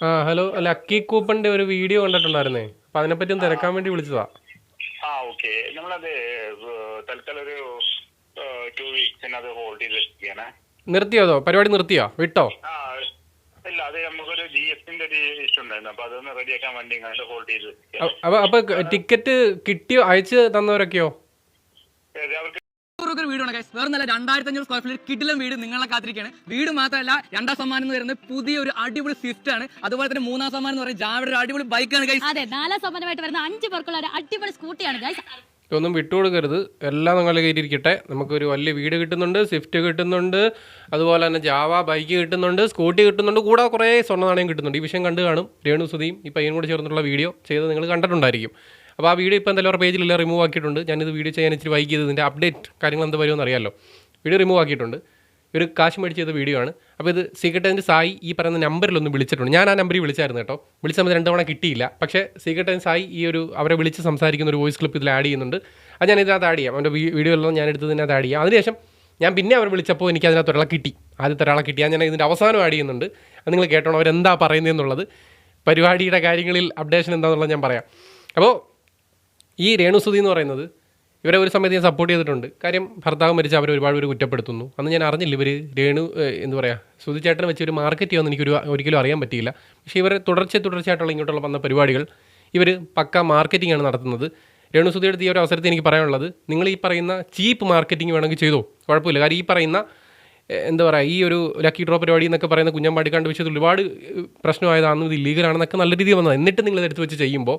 ആ hello lucky കൂപ്പന്റെ ഒരു video കണ്ടിട്ടുണ്ടായിരുന്നേ. അപ്പൊ അതിനെപ്പറ്റി ഒന്ന് തിരക്കാൻ വേണ്ടി വിളിച്ചതാ. ആ ഓക്കെ നമ്മളത് ഏഹ്, തൽക്കാലം ഒരു ടു വീക്സിന് അത് ഹോൾഡ് ചെയ്ത് വെച്ചിരിക്കുകയാണ്. നിർത്തിയോ അതോ? പരിപാടി നിർത്തിയോ? വിട്ടോ? ആ ഇല്ല അത് നമുക്കൊരു ജി എസിന്റെ ഒരു ഇഷ്യൂ ഉണ്ടായിരുന്നു. അപ്പൊ അതൊന്ന് റെഡിയാക്കാൻ വേണ്ടി ഇങ്ങനെ ഹോൾഡ് ചെയ്ത് വെച്ചിരിക്കുകയാണ്. അ- അപ്പൊ അപ്പൊ ടിക്കറ്റ് കിട്ടിയോ? അയച്ച് തന്നവരൊക്കെയോ? ഏത് അവർക്ക് ഒരു വീട് ഉണ്ട് ഗൈസ് വേറെ നല്ല രണ്ടായിരത്തി അഞ്ഞൂറ് സ്ക്വയർ ഫീറ്റ് കിടിലം വീട് നിങ്ങളെ കാത്തിരിക്കുകയാണ്. വീട് മാത്രമല്ല രണ്ടാം സമ്മാനം എന്ന് പറയുന്നത് പുതിയ ഒരു അടിപൊളി സ്വിഫ്റ്റ് ആണ്. അതുപോലെ തന്നെ മൂന്നാം സമ്മാനം എന്ന് പറയുന്നത് ജാവയുടെ ഒരു അടിപൊളി ബൈക്കാണ് ഗൈസ് അതെ നാലാം സമ്മാനമായിട്ട് വരുന്ന അഞ്ച് പേർക്കുള്ള ഒരു അടിപൊളി സ്കൂട്ടിയാണ് ഗൈസ് ഇതൊന്നും വിട്ടുകൊടുക്കരുത് എല്ലാം നിങ്ങൾ കയറ്റിയിരിക്കട്ടെ നമുക്കൊരു വലിയ വീട് കിട്ടുന്നുണ്ട് സ്വിഫ്റ്റ് കിട്ടുന്നുണ്ട്. അതുപോലെ തന്നെ ജാവ ബൈക്ക് കിട്ടുന്നുണ്ട് സ്കൂട്ടി കിട്ടുന്നുണ്ട്. കൂടെ കുറേ സ്വർണ നാണയം കിട്ടുന്നുണ്ട്. ഈ വിഷയം കണ്ടു കാണും രേണു സുധിയും ഈ പയ്യനും കൂടെ ചേർന്നുള്ള വീഡിയോ ചെയ്ത് നിങ്ങൾ കണ്ടിട്ടുണ്ടായിരിക്കും. അപ്പോൾ ആ വീഡിയോ ഇപ്പോൾ എന്തായാലും അവരുടെ പേജിലെല്ലാം റിമൂവ് ആക്കിയിട്ടുണ്ട്. ഞാനിത് വീഡിയോ ചെയ്യാൻ ഇച്ചിരി വൈകിയത് ഇതിന്റെ അപ്ഡേറ്റ് കാര്യങ്ങൾ എന്താ വരുമെന്ന് അറിയാമല്ലോ വീഡിയോ റിമൂവ് ആക്കിയിട്ടുണ്ട്. ഒരു കാശ് മേടിച്ച് ചെയ്ത വീഡിയോ ആണ്. അപ്പോൾ ഇത് സീക്രട്ട് ഏജന്റ് സായി ഈ പറയുന്ന നമ്പറിലൊന്ന് വിളിച്ചിട്ടുണ്ട്. ഞാൻ ആ നമ്പറിൽ വിളിച്ചായിരുന്നു കേട്ടോ. വിളിച്ച സമയത്ത് രണ്ട് തവണ കിട്ടിയില്ല. പക്ഷേ സീക്രട്ട് ഏജന്റ് സായി ഈ ഒരു അവരെ വിളിച്ച് സംസാരിക്കുന്ന ഒരു വോയിസ് ക്ലിപ്പ് ഇതിൽ ആഡ് ചെയ്യുന്നുണ്ട്. അത് ഞാൻ ഇതിനകത്ത് ആഡ് ചെയ്യാം. അവന്റെ വീഡിയോയിലെല്ലാം ഞാൻ എടുത്തതിനകത്ത് ആഡ് ചെയ്യാം. അതിനുശേഷം ഞാൻ പിന്നെ അവർ വിളിച്ചപ്പോൾ എനിക്ക് അതിനകത്ത് ഒരാളെ കിട്ടി. ആദ്യത്തെ ഒരാളെ കിട്ടി. ഞാൻ ഇതിന്റെ അവസാനം ആഡ് ചെയ്യുന്നുണ്ട്. അത് നിങ്ങൾ കേട്ടോണം. അവരെന്താ പറയുന്നതെന്നുള്ളത്. പരിപാടിയുടെ കാര്യങ്ങളിൽ അപ്ഡേഷൻ എന്താണെന്നുള്ളത് ഞാൻ പറയാം. അപ്പോൾ ഈ രേണുസുതി എന്ന് പറയുന്നത് ഇവരെ ഒരു സമയത്ത് ഞാൻ സപ്പോർട്ട് ചെയ്തിട്ടുണ്ട്. കാര്യം ഭർത്താവ് മരിച്ച അവർ ഒരുപാട് പേര് കുറ്റപ്പെടുത്തുന്നു. അന്ന് ഞാൻ അറിഞ്ഞില്ല ഇവർ രേണു എന്ന് പറയുക സുതിച്ചേട്ടനെ ചേട്ടനെ വെച്ച് ഒരു മാർക്കറ്റ് ചെയ്യുമെന്ന് എനിക്കൊരു ഒരിക്കലും അറിയാൻ പറ്റിയില്ല. പക്ഷേ ഇവർ തുടർച്ച തുടർച്ചയായിട്ടുള്ള ഇങ്ങോട്ടുള്ള വന്ന പരിപാടികൾ ഇവർ പക്ക മാർക്കറ്റിംഗ് ആണ് നടത്തുന്നത്. രേണുസുതിയുടെ ഈ ഒരു അവസരത്തിൽ എനിക്ക് പറയാനുള്ളത് നിങ്ങൾ ഈ പറയുന്ന ചീപ്പ് മാർക്കറ്റിംഗ് വേണമെങ്കിൽ ചെയ്തോ? കുഴപ്പമില്ല. കാര്യം ഈ പറയുന്ന എന്താ പറയുക ഈ ഒരു ലക്കി ഡ്രോ പരിപാടി എന്നൊക്കെ പറയുന്ന കുഞ്ഞമ്പാടിക്കാണ്ട് വിഷയത്തിൽ ഒരുപാട് പ്രശ്നമായതാണെന്നും ഇത് ഇല്ലീഗലാണെന്നൊക്കെ നല്ല രീതിയിൽ വന്നത്. എന്നിട്ട് നിങ്ങൾ എടുത്ത് വെച്ച് ചെയ്യുമ്പോൾ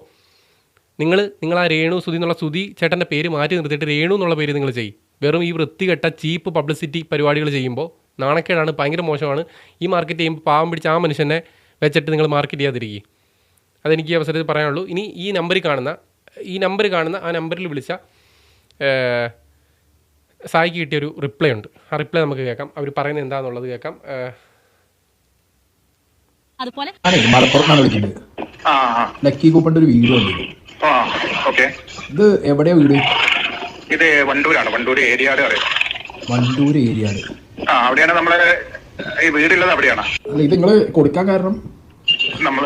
നിങ്ങൾ നിങ്ങൾ ആ രേണു സുധി എന്നുള്ള സുധി ചേട്ടന്റെ പേര് മാറ്റി നിർത്തിയിട്ട് രേണു എന്നുള്ള പേര് നിങ്ങൾ ചെയ്യും. വെറും ഈ വൃത്തികെട്ട ചീപ്പ് പബ്ലിസിറ്റി പരിപാടികൾ ചെയ്യുമ്പോൾ നാണക്കേടാണ് ഭയങ്കര മോശമാണ്. ഈ മാർക്കറ്റ് ചെയ്യുമ്പോൾ പാവം പിടിച്ച ആ മനുഷ്യനെ വെച്ചിട്ട് നിങ്ങൾ മാർക്കറ്റ് ചെയ്യാതിരിക്കുക അതെനിക്ക് ഈ അവസരത്തിൽ പറയാനുള്ളൂ. ഇനി ഈ നമ്പറിൽ കാണുന്ന ഈ നമ്പർ കാണുന്ന ആ നമ്പറിൽ വിളിച്ച സായിക്ക് കിട്ടിയൊരു റിപ്ലൈ ഉണ്ട്. ആ റിപ്ലൈ നമുക്ക് കേൾക്കാം. അവർ പറയുന്നത് എന്താണെന്നുള്ളത് കേൾക്കാം. അതുപോലെ മലപ്പുറത്താണ് വിളിക്കുന്നത് ആ ആ. ലക്കി കൂപ്പന്റെ ഒരു വീഡിയോ ഉണ്ട് ഇത് എവിടെയാ വീട്? ഇത് വണ്ടൂരാണ്. വണ്ടൂർ ഏരിയ അറിയാം വണ്ടൂർ ഏരിയയാണ് ആ അവിടെയാണ് നമ്മളെ ഈ വീടുള്ളത് അവിടെയാണ്. അല്ല ഇത് നിങ്ങൾ കൊടുക്കാൻ കാരണം? നമ്മൾ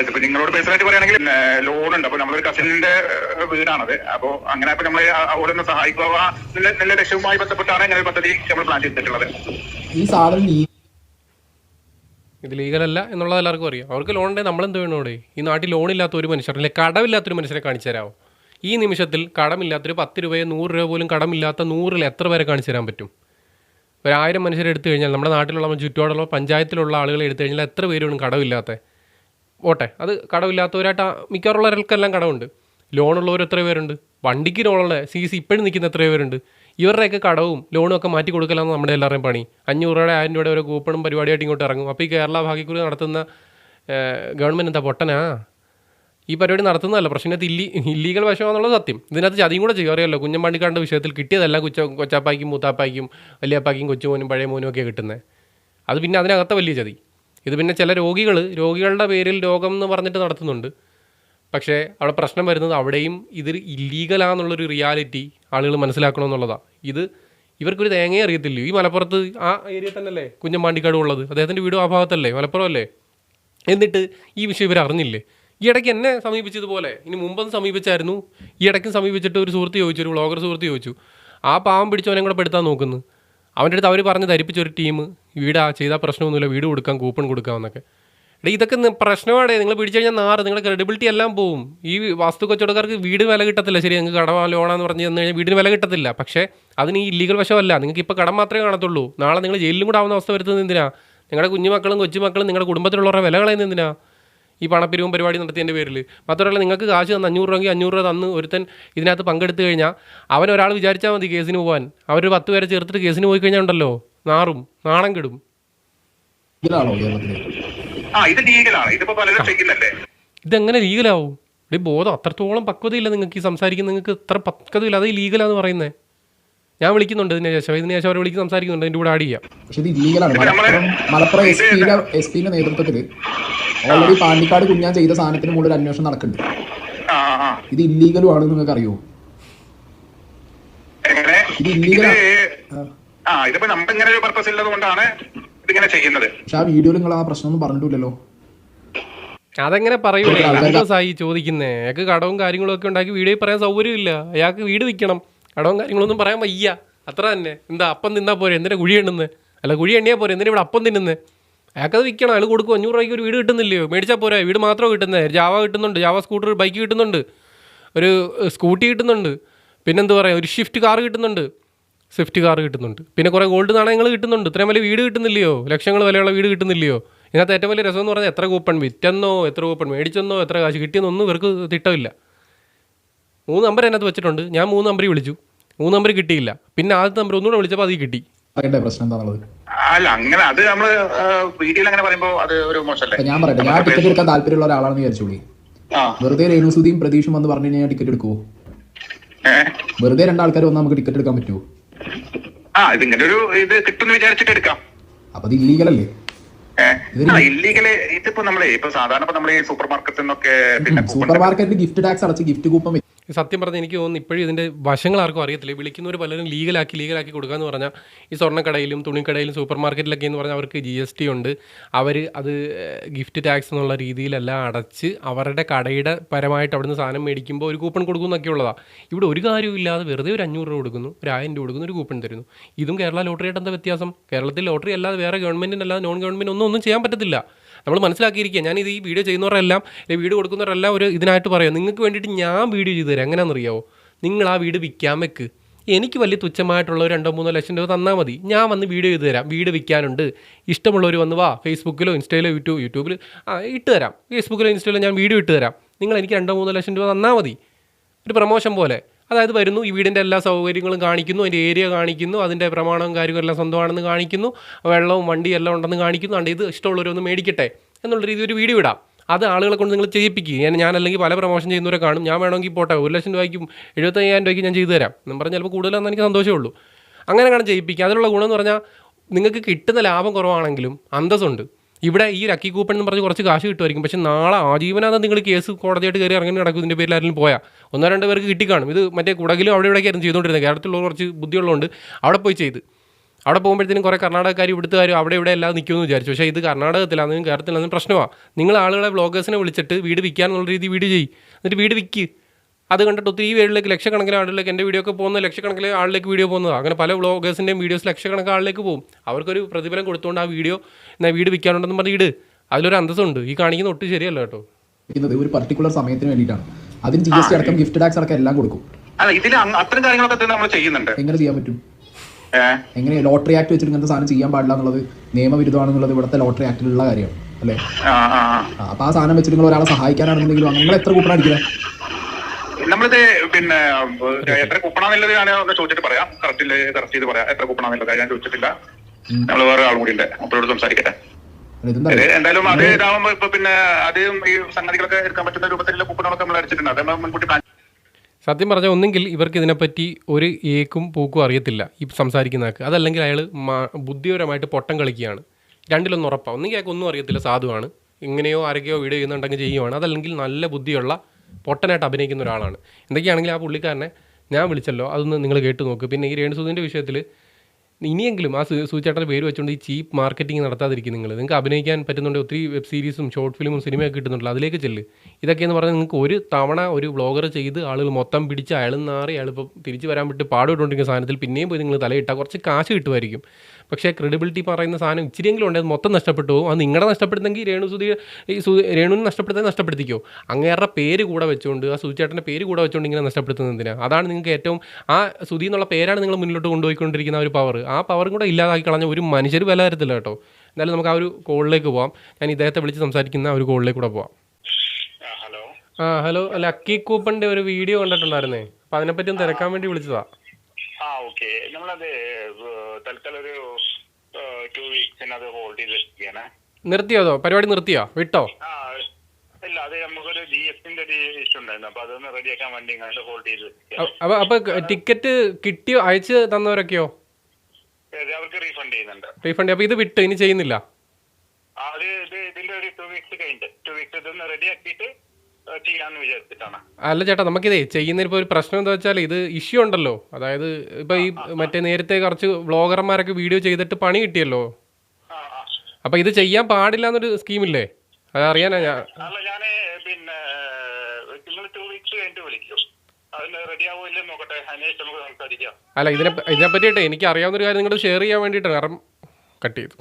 ഇതിപ്പോ നിങ്ങളോട് പേഴ്സണായിട്ട് പറയുകയാണെങ്കിൽ ലോൺ ഉണ്ട്. അപ്പൊ നമ്മളൊരു കസിനിന്റെ വീടാണത്. അപ്പൊ അങ്ങനെ അപ്പൊ നമ്മൾ അവിടെ നിന്ന് സഹായിക്കുക നല്ല ലക്ഷ്യവുമായി ബന്ധപ്പെട്ടാണ് ഇങ്ങനെ പദ്ധതി നമ്മൾ പ്ലാൻ ചെയ്തിട്ടുള്ളത്. ഈ സാധനം ഇത് ലീഗലല്ല എന്നുള്ളത് എല്ലാവർക്കും അറിയാം. അവർക്ക് ലോൺ ഉണ്ടെങ്കിൽ നമ്മളെന്ത് വേണം ഇവിടെ ഈ നാട്ടിൽ ലോണില്ലാത്ത ഒരു മനുഷ്യർ അല്ലെങ്കിൽ കടമില്ലാത്തൊരു മനുഷ്യരെ കാണിച്ചു തരാമോ ഈ നിമിഷത്തിൽ കടമില്ലാത്തൊരു പത്ത് രൂപയോ നൂറ് രൂപ പോലും കടമില്ലാത്ത നൂറിൽ എത്ര പേരെ കാണിച്ചു തരാൻ പറ്റും? ഒരു ആയിരം മനുഷ്യരെ എടുത്തു കഴിഞ്ഞാൽ നമ്മുടെ നാട്ടിലുള്ള ചുറ്റുപാടുള്ള പഞ്ചായത്തിലുള്ള ആളുകളെ എടുത്തു കഴിഞ്ഞാൽ എത്ര പേര് കടമില്ലാത്ത? ഓട്ടെ അത് കടമില്ലാത്തവരായിട്ട് മിക്കവാറുള്ളവർക്കെല്ലാം കടമുണ്ട്. ലോണുള്ളവർ എത്ര പേരുണ്ട്? വണ്ടിക്ക് ലോണുള്ള സി സി ഇപ്പോഴും നിൽക്കുന്ന എത്ര പേരുണ്ട്? ഇവരുടെയൊക്കെ കടവും ലോണും ഒക്കെ മാറ്റി കൊടുക്കലാണ് നമ്മുടെ എല്ലാവരുടെയും പണി. അഞ്ഞൂറ് രൂപയുടെ ആയിരം രൂപയുടെ ഒരു കൂപ്പണും പരിപാടിയായിട്ട് ഇങ്ങോട്ട് ഇറങ്ങും. അപ്പോൾ ഈ കേരള ഭാഗ്യക്കുറി നടത്തുന്ന ഗവൺമെന്റ് എന്താ പൊട്ടനാ? ഈ പരിപാടി നടത്തുന്നതല്ല പ്രശ്നത്തിൽ ഇല്ലി ഇല്ലീഗൽ വശമാണെന്നുള്ളത് സത്യം. ഇതിനകത്ത് ചതിയും കൂടെ ചെയ്യും അറിയാമല്ലോ കുഞ്ഞമ്പാണ്ടിക്കാരുടെ വിഷയത്തിൽ കിട്ടിയതല്ല കൊച്ച കൊച്ചാപ്പായ്ക്കും മൂത്താപ്പായ്ക്കും വലിയപ്പായ്ക്കും കൊച്ചുമോനും പഴയ മോനും ഒക്കെ കിട്ടുന്നത് അത് പിന്നെ അതിനകത്ത വലിയ ചതി. ഇത് പിന്നെ ചില രോഗികൾ രോഗികളുടെ പേരിൽ രോഗം എന്ന് പറഞ്ഞിട്ട് നടത്തുന്നുണ്ട്. പക്ഷേ അവിടെ പ്രശ്നം വരുന്നത് അവിടെയും ഇത് ഇല്ലീഗലാന്നുള്ളൊരു റിയാലിറ്റി ആളുകൾ മനസ്സിലാക്കണമെന്നുള്ളതാണ് ഇത് ഇവർക്കൊരു തേങ്ങയെ അറിയത്തില്ല ഈ മലപ്പുറത്ത് ആ ഏരിയ തന്നെയല്ലേ കുഞ്ഞമ്പാണ്ടിക്കാട് ഉള്ളത്? അദ്ദേഹത്തിന്റെ വീടും ആ ഭാഗത്തല്ലേ? മലപ്പുറം അല്ലേ എന്നിട്ട് ഈ വിഷയം ഇവർ അറിഞ്ഞില്ലേ? ഈ ഇടയ്ക്ക് എന്നെ സമീപിച്ചതുപോലെ ഇനി മുമ്പൊന്ന് സമീപിച്ചായിരുന്നു. ഈ ഇടയ്ക്കും സമീപിച്ചിട്ട് ഒരു സുഹൃത്ത് ചോദിച്ചു ഒരു വ്ളോഗർ സുഹൃത്ത് ചോദിച്ചു ആ പാവം പിടിച്ചവനെ കൂടെ പെടുത്താൻ നോക്കുന്നു. അവന്റെ അടുത്ത് അവർ പറഞ്ഞ് ധരിപ്പിച്ച ഒരു ടീം വീടാ ചെയ്താൽ പ്രശ്നമൊന്നുമില്ല വീട് കൊടുക്കാം കൂപ്പൺ കൊടുക്കാമെന്നൊക്കെ എടാ ഇതൊക്കെ പ്രശ്നമാണേ. നിങ്ങൾ പിടിച്ചു കഴിഞ്ഞാൽ നാറ് നിങ്ങളുടെ ക്രെഡിബിലിറ്റി എല്ലാം പോവും. ഈ വാസ്തു കച്ചവടക്കാർക്ക് വീട് വില കിട്ടത്തില്ല. ശരി നിങ്ങൾക്ക് കടം ലോണാന്ന് പറഞ്ഞ് തന്നു കഴിഞ്ഞാൽ വീടിന് വില കിട്ടത്തില്ല. പക്ഷേ അതിന് ഈ ഇല്ലീഗൽ വശമല്ല. നിങ്ങൾക്ക് ഇപ്പോൾ കടം മാത്രമേ കാണത്തുള്ളൂ. നാളെ നിങ്ങൾ ജയിലിലും കൂടെ ആവുന്ന അവസ്ഥ വരുത്തുന്നത് എന്തിനാ? നിങ്ങളുടെ കുഞ്ഞുമക്കളും കൊച്ചുമക്കളും നിങ്ങളുടെ കുടുംബത്തിലുള്ളവരുടെ വില കളയുന്നത് എന്തിനാ? ഈ പണപ്പിരിവും പരിപാടി നടത്തിയതിന്റെ പേരിൽ മാത്രമല്ല നിങ്ങൾക്ക് കാശ് തന്ന് അഞ്ഞൂറ് രൂപയ്ക്ക് അഞ്ഞൂറ് രൂപ തന്ന് ഒരുത്തൻ ഇതിനകത്ത് പങ്കെടുത്തു കഴിഞ്ഞാൽ അവൻ ഒരാൾ വിചാരിച്ചാൽ മതി കേസിന് പോകാൻ അവരൊരു പത്ത് പേരെ ചേർത്തിട്ട് കേസിന് പോയി കഴിഞ്ഞാൽ ഉണ്ടല്ലോ. നാറും നാണം കെടും. ഇതാണോ ആ ഇത് ലീഗലാണ്. ഇതിപ്പോ പലരും ചെയ്യുന്നല്ലേ ഇതെങ്ങനെ ലീഗലാവും? ഈ ബോധം അത്രത്തോളം പക്വതയില്ല നിങ്ങൾക്ക് ഈ സംസാരിക്കുന്ന നിങ്ങൾക്ക് ഇത്ര പക്വതയില്ല അത് ലീഗലാന്ന് പറയുന്നത് ഞാൻ വിളിക്കുന്നുണ്ട് ഇതിന് ശേഷം. ഇതിന് ശേഷം അവരെ വിളിച്ച് സംസാരിക്കുന്നുണ്ട്. എന്റെ കൂടെ ആഡ് ചെയ്യാം. പക്ഷെ ഇത് മലപ്പുറം എസ് പിയുടെ എസ് നേതൃത്വത്തിൽ ഓൾറെഡി പാണ്ടിക്കാട് കുഞ്ഞാൻ ചെയ്ത സാധനത്തിന് മുകളിൽ ഒരു അന്വേഷണം നടക്കുന്നുണ്ട്. ഇത് ഇല്ലീഗലും ആണെന്ന് നിങ്ങൾക്ക് അറിയോ? എങ്ങനെ? ഇത് ഇല്ലീഗലാണ് ഇത് ആ. ഇതിപ്പോ നമുക്ക് ഇങ്ങനെ ഒരു പർപ്പസ് ഉള്ളത് കൊണ്ടാണ് ഇതിങ്ങനെ ചെയ്യുന്നത്. പക്ഷെ ആ വീഡിയോയിൽ നിങ്ങൾ ആ പ്രശ്നമൊന്നും പറഞ്ഞിട്ടില്ലല്ലോ. അതെങ്ങനെ പറയൂലേ ദിവസമായി ചോദിക്കുന്നേ? അയാൾക്ക് കടവും കാര്യങ്ങളും ഒക്കെ ഉണ്ടാക്കി വീഡിയോ പറയാൻ സൗകര്യമില്ല. അയാൾക്ക് വീട് വിൽക്കണം. കടവും കാര്യങ്ങളൊന്നും പറയാൻ വയ്യ. അത്ര തന്നെ. എന്താ അപ്പം തിന്നാ പോരെ? എന്തിനാ കുഴി എണ്ണുന്നത് അല്ല കുഴി എണ്ണിയാ പോരെ? എന്തിനാ ഇവിടെ അപ്പം തിന്നുന്നത് അയാൾക്കത് വിൽക്കണം. അയാൾ കൊടുക്കും. അഞ്ഞൂറ് രൂപയ്ക്ക് ഒരു വീട് കിട്ടുന്നില്ലയോ? മേടിച്ചാൽ പോരെ? വീട് മാത്രമേ കിട്ടുന്നത് ജാവ കിട്ടുന്നുണ്ട്. ജാവ സ്കൂട്ടർ ബൈക്ക് കിട്ടുന്നുണ്ട്. ഒരു സ്കൂട്ടി കിട്ടുന്നുണ്ട്. പിന്നെന്താ പറയുക ഒരു ഷിഫ്റ്റ് കാർ കിട്ടുന്നുണ്ട്. സ്വിഫ്റ്റ് കാർ കിട്ടുന്നുണ്ട്. പിന്നെ കുറേ ഗോൾഡ് നാണയങ്ങൾ കിട്ടുന്നുണ്ട്. ഇത്രയും വലിയ വീട് കിട്ടുന്നില്ലയോ? ലക്ഷങ്ങൾ വിലയുള്ള വീട് കിട്ടുന്നില്ലയോ? ഇതിനകത്ത് ഏറ്റവും വലിയ രസം എന്ന് പറഞ്ഞാൽ എത്ര കൂപ്പൺ വിറ്റെന്നോ എത്ര കൂപ്പൺ മേടിച്ചെന്നോ എത്ര കാശ് കിട്ടിയെന്നൊന്നും ഇവർക്ക് തിട്ടമില്ല. മൂന്ന് നമ്പർ അതിനകത്ത് വെച്ചിട്ടുണ്ട്. ഞാൻ മൂന്ന് നമ്പറിൽ വിളിച്ചു. മൂന്ന് നമ്പർ കിട്ടിയില്ല. പിന്നെ ആദ്യത്തെ നമ്പർ ഒന്നുകൂടെ വിളിച്ചപ്പോൾ അത് കിട്ടി. പ്രശ്നം എന്താണുള്ളത്? അല്ല അങ്ങനെ അത് നമ്മൾ വീഡിയോയിൽ അങ്ങനെ പറയുമ്പോ അത് ഒരു മോശമല്ലേ? ഞാൻ പറയട്ടെ ഞാൻ ടിക്കറ്റ് എടുക്കാൻ താല്പര്യമുള്ള ഒരാളാണെന്ന് വിചാരിച്ചോളി ആ. വെറുതെ രേണുസുതിയും പ്രതീക്ഷയും വന്ന് പറഞ്ഞു കഴിഞ്ഞാൽ ടിക്കറ്റ് എടുക്കുവോ? വെറുതെ രണ്ടാൾക്കാർ വന്നാൽ നമുക്ക് ടിക്കറ്റ് എടുക്കാൻ പറ്റുമോ ആ ഇതിങ്ങനെ ഒരു ഇത് കിട്ടുമെന്ന് വിചാരിച്ചിട്ട് എടുക്കാം. അപ്പൊ അത് ഇല്ലീഗൽ അല്ലേ? ഇല്ലീഗൽ ഇതിപ്പോ നമ്മളെ ഇപ്പൊ സാധാരണ നമ്മൾ നമ്മൾ സൂപ്പർ മാർക്കറ്റിൽ നിന്നൊക്കെ പിന്നെ സൂപ്പർ മാർക്കറ്റ് ഗിഫ്റ്റ് ടാക്സ് അടച്ച് ഗിഫ്റ്റ് കൂപ്പൺ സത്യം പറഞ്ഞാൽ എനിക്ക് തോന്നുന്നു ഇപ്പോഴും ഇതിന്റെ വശങ്ങൾ ആർക്കും അറിയത്തില്ല. വിളിക്കുന്നവർ പലരും ലീഗലാക്കി ലീഗലാക്കി കൊടുക്കുക എന്ന് പറഞ്ഞാൽ ഈ സ്വർണക്കടയിലും തുണിക്കടയിലും സൂപ്പർ മാർക്കറ്റിലൊക്കെ എന്ന് പറഞ്ഞാൽ അവർക്ക് ജി എസ് ടി ഉണ്ട്. അവർ അത് ഗിഫ്റ്റ് ടാക്സ് എന്നുള്ള രീതിയിലെല്ലാം അടച്ച് അവരുടെ കടയുടെ പരമായിട്ട് അവിടുന്ന് സാധനം മേടിക്കുമ്പോൾ ഒരു കൂപ്പൺ കൊടുക്കുന്നൊക്കെ ഉള്ളതാണ് ഇവിടെ ഒരു കാര്യവും ഇല്ലാതെ വെറുതെ ഒരു അഞ്ഞൂറ് രൂപ കൊടുക്കുന്നു ഒരു ആയിരം രൂപ കൊടുക്കുന്നു ഒരു കൂപ്പൺ തരുന്നു. ഇതും കേരള ലോട്ടറിയായിട്ട് എന്താ വ്യത്യാസം? കേരളത്തിൽ ലോട്ടറി അല്ലാതെ വേറെ ഗവൺമെന്റിനല്ലാതെ നോൺ ഗവൺമെന്റ് ഒന്നും ഒന്നും ചെയ്യാൻ പറ്റത്തില്ല. നമ്മൾ മനസ്സിലാക്കിയിരിക്കുക. ഞാൻ ഇത് ഈ വീഡിയോ ചെയ്യുന്നവരെല്ലാം വീഡിയോ കൊടുക്കുന്നവരെല്ലാം ഒരു ഇതിനായിട്ട് പറയാം നിങ്ങൾക്ക് വേണ്ടിയിട്ട് ഞാൻ വീഡിയോ ചെയ്തു തരാം. എങ്ങനെയാണെന്നറിയാവോ? നിങ്ങൾ ആ വീട് വിൽക്കാൻ വെക്ക്. എനിക്ക് വലിയ തുച്ഛമായിട്ടുള്ള ഒരു രണ്ടോ മൂന്നോ ലക്ഷം രൂപ തന്നാൽ മതി. ഞാൻ വന്ന് വീഡിയോ ചെയ്ത് തരാം. വീട് വിൽക്കാനുണ്ട്. ഇഷ്ടമുള്ളവർ വന്ന് വാ. ഫേസ്ബുക്കിലോ ഇൻസ്റ്റയിലോ യൂട്യൂബ് യൂട്യൂബിൽ ഇട്ട് തരാം. ഫേസ്ബുക്കിലോ ഇൻസ്റ്റയിലോ ഞാൻ വീഡിയോ ഇട്ട് തരാം. നിങ്ങൾ എനിക്ക് രണ്ടോ മൂന്നോ ലക്ഷം രൂപ തന്നാൽ മതി. ഒരു പ്രമോഷൻ പോലെ. അതായത് വരുന്നു. ഈ വീടിന്റെ എല്ലാ സൗകര്യങ്ങളും കാണിക്കുന്നു. അതിന്റെ ഏരിയ കാണിക്കുന്നു. അതിന്റെ പ്രമാണവും കാര്യവും എല്ലാം സ്വന്തമാണെന്ന് കാണിക്കുന്നു. വെള്ളവും വണ്ടിയും എല്ലാം ഉണ്ടെന്ന് കാണിക്കുന്നു. അതുകൊണ്ട് ഇത് ഇഷ്ടമുള്ളവരൊന്ന് മേടിക്കട്ടെ എന്നുള്ള രീതിയിൽ ഒരു വീഡിയോ ഇടാം. അത് ആളുകളെ കൊണ്ട് നിങ്ങൾ ചെയ്യിപ്പിക്കുക ഞാൻ ഞാൻ അല്ലെങ്കിൽ പല പ്രമോഷൻ ചെയ്യുന്നവരെ കാണും. ഞാൻ വേണമെങ്കിൽ പോട്ടെ. ഒരു ലക്ഷം രൂപയ്ക്കും എഴുപത്തയ്യായിരം രൂപയ്ക്ക് ഞാൻ ചെയ്തു തരാം എന്ന് പറഞ്ഞാൽ ചിലപ്പോൾ കൂടുതലാണെന്ന് എനിക്ക് സന്തോഷമേ ഉള്ളൂ. അങ്ങനെ കാണാൻ ചെയ്യിപ്പിക്കുക. അതിനുള്ള ഗുണം എന്ന് പറഞ്ഞാൽ നിങ്ങൾക്ക് കിട്ടുന്ന ലാഭം കുറവാണെങ്കിലും അന്തസ്സുണ്ട്. ഇവിടെ ഈ ലക്കി കൂപ്പൺ എന്ന് പറഞ്ഞ് കുറച്ച് കാശ് കിട്ടുമായിരിക്കും. പക്ഷെ നാളെ ആജീവനാഥം നിങ്ങൾ കേസ് കോടതിയായിട്ട് കയറി ഇറങ്ങി നടക്കും. ഇതിന്റെ പേരിൽ ആരെങ്കിലും പോയാൽ ഒന്നോ രണ്ടോ പേർക്ക് കിട്ടിക്കാണും. ഇത് മറ്റേ കുടകിലും അവിടെ ഇവിടെയൊക്കെയായിരുന്നു ചെയ്തുകൊണ്ടിരുന്നത്. കേരളത്തിലുള്ള കുറച്ച് ബുദ്ധിയുള്ളതുകൊണ്ട് അവിടെ പോയി ചെയ്ത്. അവിടെ പോകുമ്പോഴത്തേനും കുറേ കർണാടകക്കാർ ഇവിടുത്തുകാരും അവിടെ ഇവിടെ എല്ലാം നിൽക്കുമെന്ന് വിചാരിച്ചു. പക്ഷേ ഇത് കർണാടകത്തിലാണെന്നും കേരളത്തിലാണെന്നും പ്രശ്നമാണ് നിങ്ങൾ ആളുകളെ വ്ളോഗേഴ്സിനെ വിളിച്ചിട്ട് വീട് വിൽക്കാനുള്ള രീതി വീട് ചെയ്യും. എന്നിട്ട് വീട് വിൽക്ക് അത് കണ്ടിട്ട് ഒത്തിരി പേരിലേക്ക് ലക്ഷക്കണക്കിന് ആളുകളിലേക്ക് എന്റെ വീഡിയോ ഒക്കെ പോകുന്ന ലക്ഷക്കണക്കിന് ആളിലേക്ക് വീഡിയോ പോകുന്നത്. അങ്ങനെ പല വ്ളോഗേഴ്സിന്റെയും വീഡിയോസ് ലക്ഷക്കണക്കിന് ആളിലേക്ക് പോകും. അവർക്കൊരു പ്രതിഫലം കൊടുത്തുകൊണ്ട് ആ വീഡിയോ എന്നാൽ വീട് വിൽക്കാനുണ്ടെന്ന് പറഞ്ഞ് ഇട്. അതിലൊരു അന്തസ്സുണ്ട്. ഈ കാണിക്കുന്ന ഒട്ടും ശരിയല്ല കേട്ടോ. ഒരു പർട്ടിക്കുലർ സമയത്തിന് വേണ്ടിയിട്ടാണ്. അതിന് ജി എസ് ടി അടക്കം ഗിഫ്റ്റ് ടാക്സ് അടക്കം എല്ലാം കൊടുക്കും. അല്ല ഇതിൽ അത്തരം കാര്യങ്ങളൊക്കെ നമ്മൾ ചെയ്യുന്നുണ്ട്. എങ്ങനെ ചെയ്യാൻ പറ്റും? എങ്ങനെ ലോട്ടറി ആക്ട് വെച്ചിട്ട് ഇങ്ങനത്തെ സാധനം ചെയ്യാൻ പാടില്ല എന്നുള്ളത് നിയമവിരുദ്ധമാണെന്നുള്ളത് ഇവിടുത്തെ ലോട്ടറി ആക്ടിലുള്ള കാര്യമാണ്. അല്ലേ? അപ്പൊ ആ സാധനം വെച്ചിട്ട് നിങ്ങൾ ഒരാളെ സഹായിക്കാനാണെന്നുണ്ടെങ്കിലും നിങ്ങൾ എത്ര കൂട്ടണം അടിക്കുന്നത് നമ്മളിത് പിന്നെ എത്ര കുപ്പണാന്നുള്ളത് ഞാൻ ഒന്ന് ചോദിച്ചിട്ട് പറയാം. കറക്റ്റ് കറക്റ്റ് ചെയ്ത് പറയാം. എത്ര കുപ്പണാന്നുള്ളത് ഞാൻ ചോദിച്ചിട്ടില്ല. നമ്മൾ വേറെ ആളും കൂടി ഉണ്ട് അപ്പോഴോട് സംസാരിക്കട്ടെ എന്തായാലും അത് ഇതാവുമ്പോ ഇപ്പൊ പിന്നെ അത് ഈ സംഗതികളൊക്കെ എടുക്കാൻ പറ്റുന്ന രൂപത്തിലുള്ള കുപ്പണങ്ങളൊക്കെ നമ്മൾ അടിച്ചിട്ടുണ്ട് അത് മുൻകൂട്ടി പ്ലാൻ സത്യം പറഞ്ഞാൽ ഒന്നെങ്കിൽ ഇവർക്ക് ഇതിനെപ്പറ്റി ഒരു ഏക്കും പൂക്കും അറിയത്തില്ല. ഈ സംസാരിക്കുന്ന സംസാരിക്കുന്നതൊക്കെ അതല്ലെങ്കിൽ അയാൾ ബുദ്ധിപരമായിട്ട് പൊട്ടം കളിക്കുകയാണ്. രണ്ടിലൊന്നും ഉറപ്പാണ് ഒന്നെങ്കിൽ അയാൾക്ക് ഒന്നും അറിയത്തില്ല സാധുവാണ്. ഇങ്ങനെയോ ആരൊക്കെയോ വീഡിയോ ചെയ്യുന്നുണ്ടെങ്കിൽ ചെയ്യുവാണ്. അതല്ലെങ്കിൽ നല്ല ബുദ്ധിയുള്ള പൊട്ടനായിട്ട് അഭിനയിക്കുന്ന ഒരാളാണ്. എന്തൊക്കെയാണെങ്കിലും ആ പുള്ളിക്കാരനെ ഞാൻ വിളിച്ചല്ലോ അതൊന്ന് നിങ്ങൾ കേട്ട് നോക്ക്. പിന്നെ ഈ രേണുസുദിന്റെ വിഷയത്തിൽ ഇനിയെങ്കിലും ആ സൂചേട്ടന്റെ പേര് വെച്ചുകൊണ്ട് ഈ ചീപ്പ് മാർക്കറ്റിംഗ് നടത്താതിരിക്കും നിങ്ങൾ നിങ്ങൾക്ക് അഭിനയിക്കാൻ പറ്റുന്നുണ്ട് ഒത്തിരി വെബ് സീരീസും ഷോർട്ട് ഫിലിമും സിനിമയൊക്കെ കിട്ടുന്നുണ്ടല്ലോ അതിലേക്ക് ചെല്ല്. ഇതൊക്കെയെന്ന് പറഞ്ഞാൽ നിങ്ങൾക്ക് ഒരു തവണ ഒരു വ്ളോഗർ ചെയ്ത് ആളുകൾ മൊത്തം പിടിച്ച് അയാൾ നാറി അയാൾ ഇപ്പോൾ തിരിച്ച് വരാൻ വിട്ട് പാടുവിട്ടുകൊണ്ടിരിക്കുന്ന സാധനത്തിൽ പിന്നെയും പോയി നിങ്ങൾ തലയിട്ടാൽ കുറച്ച് കാശ് കിട്ടുമായിരിക്കും. പക്ഷേ ക്രെഡിബിലിറ്റി പറയുന്ന സാധനം ഇച്ചിരിയെങ്കിലും ഉണ്ടെങ്കിൽ മൊത്തം നഷ്ടപ്പെട്ടു പോകും. അത് നിങ്ങളുടെ നഷ്ടപ്പെടുന്നെങ്കിൽ രേണു സുധി ഈ സു രേണു നഷ്ടപ്പെടുത്താൻ നഷ്ടപ്പെടുത്തിക്കോ. അങ്ങേരുടെ പേര് കൂടെ വെച്ചുകൊണ്ട് ആ സുചേട്ടന്റെ പേര് കൂടെ വെച്ചുകൊണ്ട് ഇങ്ങനെ നഷ്ടപ്പെടുത്തുന്നതിന് അതാണ് നിങ്ങൾക്ക് ഏറ്റവും ആ സുധി എന്നുള്ള പേരാണ് നിങ്ങൾ മുന്നിലോട്ട് കൊണ്ടുപോയിക്കൊണ്ടിരിക്കുന്ന ഒരു പവർ ആ പവറും കൂടെ ഇല്ലാതാക്കി കളഞ്ഞ ഒരു മനുഷ്യർ വില തരത്തില്ല കേട്ടോ. എന്തായാലും നമുക്ക് ആ ഒരു കോളിലേക്ക് പോവാം. ഞാൻ ഇദ്ദേഹത്തെ വിളിച്ച് സംസാരിക്കുന്ന ആ ഒരു കോളിലേക്ക് കൂടെ പോവാം. ഹലോ. ആ ഹലോ. ലക്കി കൂപ്പന്റെ ഒരു വീഡിയോ കണ്ടിട്ടുണ്ടായിരുന്നേ? അപ്പൊ അതിനെപ്പറ്റി ഒന്ന് തിരക്കാൻ വേണ്ടി വിളിച്ചതാ. ആ ഓക്കെ. നമ്മളത് ഏഹ്, തൽക്കാലം ഒരു ടു വീക്സിന് അത് ഹോൾഡ് ചെയ്ത് വെച്ചിരിക്കുകയാണ്. നിർത്തിയോ പരിപാടി നിർത്തിയോ? വിട്ടോ? ആ ഇല്ല അത് നമുക്കൊരു ജി എസിന്റെ ഒരു ഇഷ്യൂ ഉണ്ടായിരുന്നു. അപ്പൊ അതൊന്ന് റെഡിയാക്കാൻ വേണ്ടി ഹോൾഡ് ചെയ്ത് അപ്പോൾ അപ്പോൾ ടിക്കറ്റ് കിട്ടിയോ? അയച്ചു തന്നവരൊക്കെയോ? അവർക്ക് റീഫണ്ട് ചെയ്യുന്നുണ്ട്. റീഫണ്ട് അപ്പൊ ഇത് വിട്ട് ഇനി ചെയ്യുന്നില്ല? ആ, അത് ഇത് ഇതിന്റെ ഒരു ടു വീക്സ് കഴിഞ്ഞിട്ട്. ടു വീക്സ് ഇതൊന്ന് റെഡിയാക്കിയിട്ട് ചെയ്യാന്ന് വിചാരിച്ചിട്ടാണ്. അല്ല ചേട്ടാ നമുക്കിതേ ചെയ്യുന്നതിന് ഇപ്പോൾ ഒരു പ്രശ്നം എന്താ വെച്ചാൽ ഇത് ഇഷ്യൂ ഉണ്ടല്ലോ. അതായത് ഇപ്പൊ ഈ മറ്റേ നേരത്തെ കുറച്ച് വ്ളോഗർമാരൊക്കെ വീഡിയോ ചെയ്തിട്ട് പണി കിട്ടിയല്ലോ. അപ്പൊ ഇത് ചെയ്യാൻ പാടില്ല എന്നൊരു സ്കീമില്ലേ അതറിയാനാ ഞാൻ അല്ല ഞാൻ പിന്നെ നിങ്ങൾ ടു വീക്സ് കഴിഞ്ഞിട്ട് വിളിക്കും അതിന് റെഡി ഇല്ലെന്ന് നോക്കട്ടെ അല്ല ഇതിനെ ഇതിനെ പറ്റിയിട്ട് എനിക്ക് അറിയാവുന്ന ഒരു കാര്യം നിങ്ങളോട് ഷെയർ ചെയ്യാൻ വേണ്ടിയിട്ടാണ് കാരണം കട്ട് ചെയ്തു.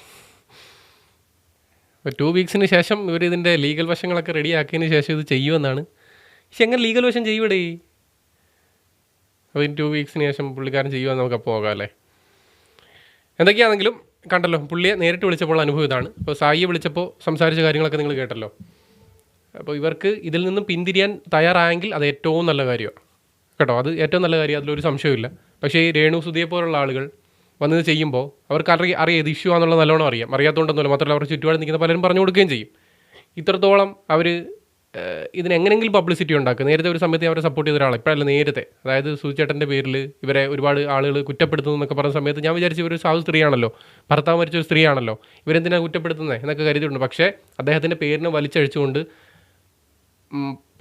ടു വീക്സിന് ശേഷം ഇവർ ഇതിന്റെ ലീഗൽ വശങ്ങളൊക്കെ റെഡിയാക്കിയതിന് ശേഷം ഇത് ചെയ്യുമെന്നാണ്. പക്ഷെ എങ്ങനെ ലീഗൽ വശം ചെയ്യൂടേ? അപ്പോൾ ടു വീക്സിന് ശേഷം പുള്ളിക്കാരൻ ചെയ്യുമെന്ന് നമുക്ക് പോകാം അല്ലേ? എന്തൊക്കെയാണെങ്കിലും കണ്ടല്ലോ പുള്ളിയെ നേരിട്ട് വിളിച്ചപ്പോൾ അനുഭവം ഇതാണ്. അപ്പോൾ സായിയെ വിളിച്ചപ്പോൾ സംസാരിച്ച കാര്യങ്ങളൊക്കെ നിങ്ങൾ കേട്ടല്ലോ. അപ്പോൾ ഇവർക്ക് ഇതിൽ നിന്നും പിന്തിരിയാൻ തയ്യാറായെങ്കിൽ അത് ഏറ്റവും നല്ല കാര്യമാണ്. കേട്ടോ. അത് ഏറ്റവും നല്ല കാര്യം അതിലൊരു സംശയമില്ല പക്ഷേ ഈ രേണു സുധിയെ പോലുള്ള ആളുകൾ വന്നത് ചെയ്യുമ്പോൾ അവർക്ക് അറിയ അറിയാം ഇത് ഇഷ്യൂ ആണെന്നുള്ളത് നല്ലോണം അറിയാം. അറിയാത്തതുകൊണ്ടൊന്നുമില്ല മാത്രമല്ല അവരുടെ ചുറ്റുപാട് നിൽക്കുന്ന പലരും പറഞ്ഞു കൊടുക്കുകയും ചെയ്യും. ഇത്രത്തോളം അവർ ഇതിനെങ്ങനെങ്കിലും പബ്ലിസിറ്റി ഉണ്ടാക്കുക നേരത്തെ ഒരു സമയത്ത് അവരെ സപ്പോർട്ട് ചെയ്ത ഒരാളാണ് ഇപ്പോഴല്ല നേരത്തെ. അതായത് സുചേട്ടന്റെ പേരിൽ ഇവരെ ഒരുപാട് ആളുകൾ കുറ്റപ്പെടുത്തുന്നു എന്നൊക്കെ പറഞ്ഞ സമയത്ത് ഞാൻ വിചാരിച്ചു ഇവർ സാധു സ്ത്രീയാണല്ലോ. ഭർത്താവ് മരിച്ച ഒരു സ്ത്രീയാണല്ലോ. ഇവരെന്തിനാണ് കുറ്റപ്പെടുത്തുന്നത് എന്നൊക്കെ കരുതിയിട്ടുണ്ട്. പക്ഷേ അദ്ദേഹത്തിന്റെ പേരിനെ വലിച്ചഴിച്ചുകൊണ്ട്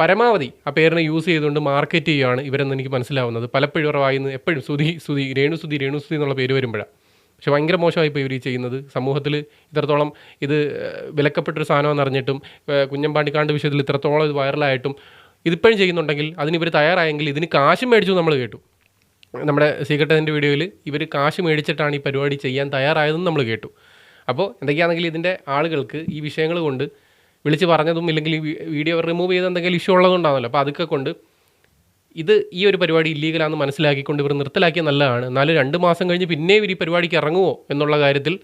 പരമാവധി ആ പേരിനെ യൂസ് ചെയ്തുകൊണ്ട് മാർക്കറ്റ് ചെയ്യുകയാണ് ഇവരെന്ന് എനിക്ക് മനസ്സിലാവുന്നത്. പലപ്പോഴും ഇവരുടെ എപ്പോഴും സുധി സുധി രേണു സുധി രേണു സുധി എന്നുള്ള പേര് വരുമ്പോഴാണ് പക്ഷെ ഭയങ്കര മോശമായി ഇപ്പോൾ ഇവർ ചെയ്യുന്നത്. സമൂഹത്തിൽ ഇത്രത്തോളം ഇത് വിലക്കപ്പെട്ടൊരു സാധനമെന്ന് അറിഞ്ഞിട്ടും കുഞ്ഞമ്പാണ്ടിക്കാണ്ട് വിഷയത്തിൽ ഇത്രത്തോളം ഇത് വൈറലായിട്ടും ഇതിപ്പോഴും ചെയ്യുന്നുണ്ടെങ്കിൽ അതിന് ഇവർ തയ്യാറായെങ്കിൽ ഇതിന് കാശ് മേടിച്ചു നമ്മൾ കേട്ടു. നമ്മുടെ സീക്രട്ടതിന്റെ വീഡിയോയിൽ ഇവർ കാശ് മേടിച്ചിട്ടാണ് ഈ പരിപാടി ചെയ്യാൻ തയ്യാറായതെന്ന് നമ്മൾ കേട്ടു. അപ്പോൾ എന്തൊക്കെയാണെങ്കിൽ ഇതിന്റെ ആളുകൾക്ക് ഈ വിഷയങ്ങൾ കൊണ്ട് വിളിച്ച് പറഞ്ഞതും ഇല്ലെങ്കിൽ വീഡിയോ റിമൂവ് ചെയ്ത എന്തെങ്കിലും ഇഷ്യൂ ഉള്ളതുകൊണ്ടാണല്ലോ. അപ്പോൾ അതൊക്കെ കൊണ്ട് ഇത് ഈ ഒരു പരിപാടി ഇല്ലീഗലാണെന്ന് മനസ്സിലാക്കിക്കൊണ്ട് ഇവർ നിർത്തലാക്കിയ നല്ലതാണ്. എന്നാലും രണ്ട് മാസം കഴിഞ്ഞ് പിന്നെ ഇവർ ഈ പരിപാടിക്ക് ഇറങ്ങുമോ എന്നുള്ള കാര്യത്തിൽ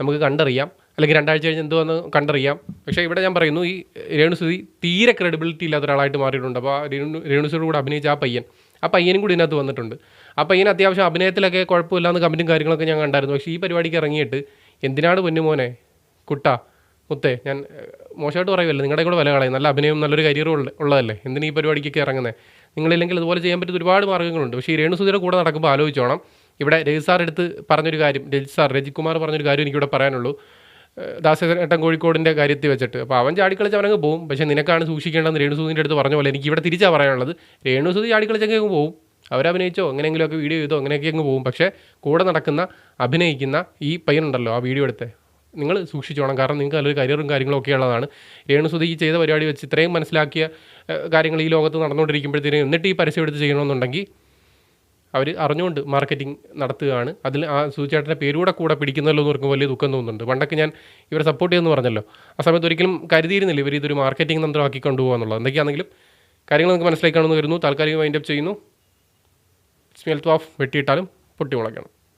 നമുക്ക് കണ്ടറിയാം. അല്ലെങ്കിൽ രണ്ടാഴ്ച കഴിഞ്ഞ് എന്തുവെന്ന് കണ്ടറിയാം. പക്ഷേ ഇവിടെ ഞാൻ പറയുന്നു ഈ രേണുസുതി തീരെ ക്രെഡിബിലിറ്റി ഇല്ലാത്ത ഒരാളായിട്ട് മാറിയിട്ടുണ്ട്. അപ്പോൾ ആ രേണു രേണുസുതിയുടെ കൂടെ അഭിനയിച്ച ആ പയ്യൻ ആ പയ്യനും കൂടി ഇതിനകത്ത് വന്നിട്ടുണ്ട്. ആ പയ്യൻ അത്യാവശ്യം അഭിനയത്തിലൊക്കെ കുഴപ്പമില്ലാന്ന് കമന്റും കാര്യങ്ങളൊക്കെ ഞാൻ കണ്ടായിരുന്നു. പക്ഷേ ഈ പരിപാടിക്ക് ഇറങ്ങിയിട്ട് എന്തിനാണ് പൊന്നുമോനെ കുട്ട മുത്തേ ഞാൻ മോശമായിട്ട് പറയുമല്ലോ നിങ്ങളുടെ കൂടെ വില കളയും. നല്ല അഭിനയം നല്ലൊരു ഉള്ള ഉള്ളതല്ലേ? എന്തിനാ ഈ പരിപാടിക്കൊക്കെ ഇറങ്ങുന്നത് നിങ്ങളില്ലെങ്കിൽ അതുപോലെ ചെയ്യാൻ പറ്റുന്ന ഒരുപാട് മാർഗങ്ങളുണ്ട് പക്ഷേ ഈ രേണുസുതിയുടെ കൂടെ നടക്കുമ്പോൾ ആലോചിച്ചോണം. ഇവിടെ രജി സാർ എടുത്ത് പറഞ്ഞൊരു കാര്യം രജി സാർ രജികുമാർ പറഞ്ഞൊരു കാര്യം എനിക്കിവിടെ പറയാനുള്ളൂ. ദാസേട്ടൻ കോഴിക്കോടിന്റെ കാര്യത്തിൽ വെച്ചിട്ട്. അപ്പോൾ അവൻ ചാടിക്കളിച്ച് അവനങ്ങ് പോകും പക്ഷേ നിനക്കാണ് സൂക്ഷിക്കേണ്ടതെന്ന് രേണുസുതിന്റെ അടുത്ത് പറഞ്ഞ പോലെ എനിക്ക് ഇവിടെ തിരിച്ചാണ് പറയാനുള്ളത്. രേണുസുധി ചാടിക്കളിച്ചൊക്കെ അങ്ങ് പോകും അവരഭിനയിച്ചോ എങ്ങനെയെങ്കിലുമൊക്കെ വീഡിയോ ചെയ്തോ അങ്ങനെയൊക്കെ അങ്ങ് പോകും പക്ഷേ കൂടെ നടക്കുന്ന അഭിനയിക്കുന്ന ഈ പയ്യനുണ്ടല്ലോ ആ വീഡിയോ എടുത്ത്. നിങ്ങൾ സൂക്ഷിച്ചോണം കാരണം നിങ്ങൾക്ക് നല്ലൊരു കരിയറും കാര്യങ്ങളും ഒക്കെ ഉള്ളതാണ്. രേണുസുതി ഈ ചെയ്ത പരിപാടി വെച്ച് ഇത്രയും മനസ്സിലാക്കിയ കാര്യങ്ങൾ ഈ ലോകത്ത് നടന്നുകൊണ്ടിരിക്കുമ്പോഴത്തേനും എന്നിട്ട് ഈ പരസ്യം എടുത്ത് ചെയ്യണമെന്നുണ്ടെങ്കിൽ അവർ അറിഞ്ഞുകൊണ്ട് മാർക്കറ്റിംഗ് നടത്തുകയാണ്. അതിൽ ആ സൂചേട്ടന്റെ പേരൂടെ കൂടെ പിടിക്കുന്നല്ലോ എന്ന് ഓർക്കുമ്പോൾ വലിയ ദുഃഖം തോന്നുന്നുണ്ട്. പണ്ടൊക്കെ ഞാൻ ഇവരെ സപ്പോർട്ട് ചെയ്യുമെന്ന് പറഞ്ഞല്ലോ. ആ സമയത്ത് ഒരിക്കലും കരുതിയിരുന്നില്ല ഇവർ ഇതൊരു മാർക്കറ്റിംഗ് തന്ത്രമാക്കി കൊണ്ടുപോകാന്നുള്ളത് എന്തൊക്കെയാണെങ്കിലും കാര്യങ്ങൾ നമുക്ക് മനസ്സിലാക്കണമെന്ന് വരുന്നു. താൽക്കാലികം വൈൻഡപ്പ് ചെയ്യുന്നു. സ്മെൽത്ത് ഓഫ് വെട്ടിയിട്ടാലും പൊട്ടി മുളയ്ക്കണം